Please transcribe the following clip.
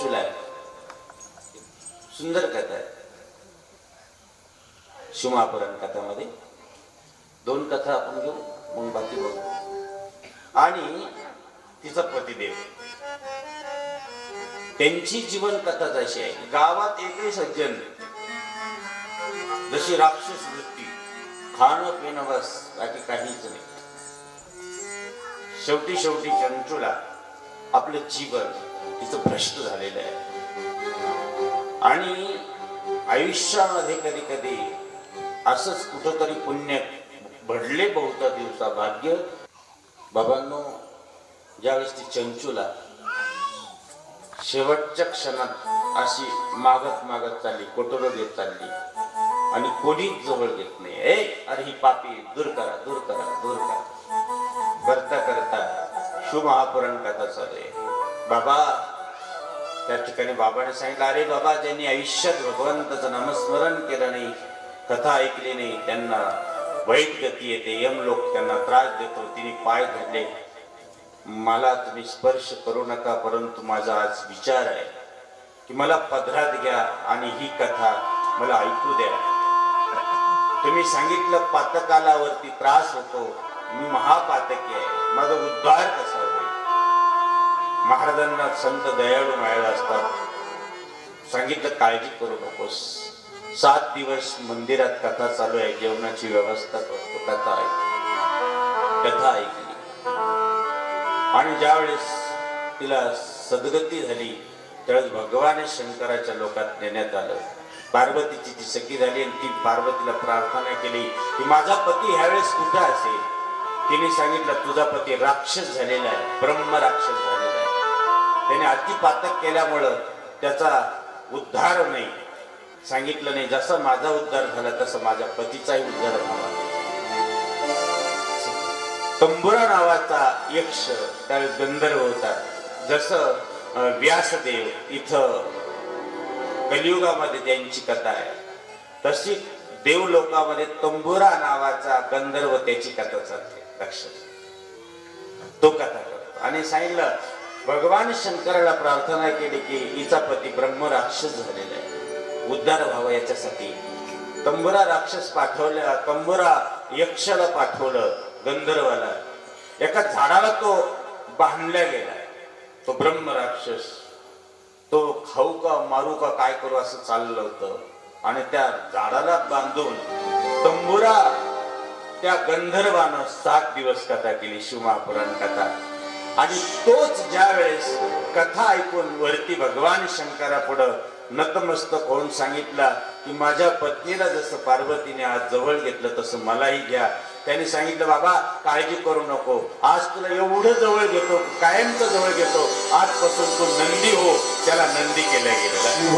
चंचुला आहे. सुंदर कथा आहे. शिमापुराण कथामध्ये दोन कथा आपण घेऊ मग बाकी बघू. आणि तिचा पतिदेव. त्यांची जीवन कथाच अशी आहे. गावात एकही सज्जन. जशी राक्षस वृत्ती. खाणं पिणं बस बाकी काहीच नाही. शेवटी शेवटी चंचुला आपलं जीवन तिचं भ्रष्ट झालेलं आहे. आणि आयुष्यामध्ये कधी कधी असंच कुठंतरी पुण्य भडले बहुता दिवसा भाग्य. बाबांनो ज्यावेळेस ती चंचूला शेवटच्या क्षणात अशी मागत मागत चालली कोटोर देत चालली आणि कोणीच जवळ घेत नाही. ए अरे ही पापी दूर करा दूर करा दूर करा. करता करता शुभ शिवमहापुराण कथा चालू आहे. बाबा त्या ठिकाणी बाबाने सांगितलं अरे बाबा ज्यांनी आयुष्यात भगवंताचं नामस्मरण केलं नाही कथा ऐकली नाही त्यांना वाईट गती येते यम लोक त्यांना त्रास देतो तिने पाय धरले. मला तुम्ही स्पर्श करू नका परंतु माझा आज विचार आहे की मला पदरात घ्या आणि ही कथा मला ऐकू द्या. तुम्ही सांगितलं पातकालावरती त्रास होतो मी महापातकी आहे माझा उद्धार कसा होईल संत दयाळू मिळाले असतात. सांगितलं काळजी करू नकोस. सात दिवस मंदिरात कथा चालू आहे. जेवणाची व्यवस्था करतो. कथा ऐक कथा ऐकली. आणि ज्यावेळेस तिला सद्गती झाली त्यावेळेस भगवान शंकराच्या लोकात नेण्यात आलं. पार्वतीची ती सखी झाली आणि ती पार्वतीला प्रार्थना केली की माझा पती ह्यावेळेस कुठं असेल? तिने सांगितलं तुझा पती राक्षस झालेला आहे. ब्रह्म राक्षस झालेला आहे. त्याने अतिपातक केल्यामुळं त्याचा उद्धार नाही. सांगितलं नाही जसं माझा उद्धार झाला तसं माझ्या पतीचाही उद्धार व्हावा तंबुरा नावाचा यक्ष त्यावेळेस गंधर्व होता. जसं व्यासदेव इथं कलियुगामध्ये त्यांची कथा आहे. तशी देवलोकामध्ये तंबुरा नावाचा गंधर्व त्याची कथा चालते. लक्षात तो कथा करतो. आणि सांगितलं भगवान शंकराला प्रार्थना केली की हिचा पती ब्रह्म राक्षस झालेला आहे. उद्धार व्हावा याच्यासाठी. तंबुरा राक्षस पाठवल्या तंबुरा यक्षाला पाठवलं गंधर्वाला. एका झाडाला तो बांधल्या गेलाय तो ब्रह्म राक्षस. तो खाऊ का मारू का काय करू असं चाललं होतं. आणि त्या झाडाला बांधून तंबुरा त्या गंधर्वानं सात दिवस कथा केली शिवमहापुराण कथा. आणि तोच ज्या वेळेस कथा ऐकून वरती भगवान शंकरा पुढं नतमस्तक होऊन सांगितला की माझ्या पत्नीला जसं पार्वतीने आज जवळ घेतलं तसं मलाही घ्या. त्यांनी सांगितलं बाबा काळजी करू नको. आज तुला एवढं जवळ घेतो कायमचं जवळ घेतो. आजपासून तू नंदी हो. त्याला नंदी केल्या गेलेला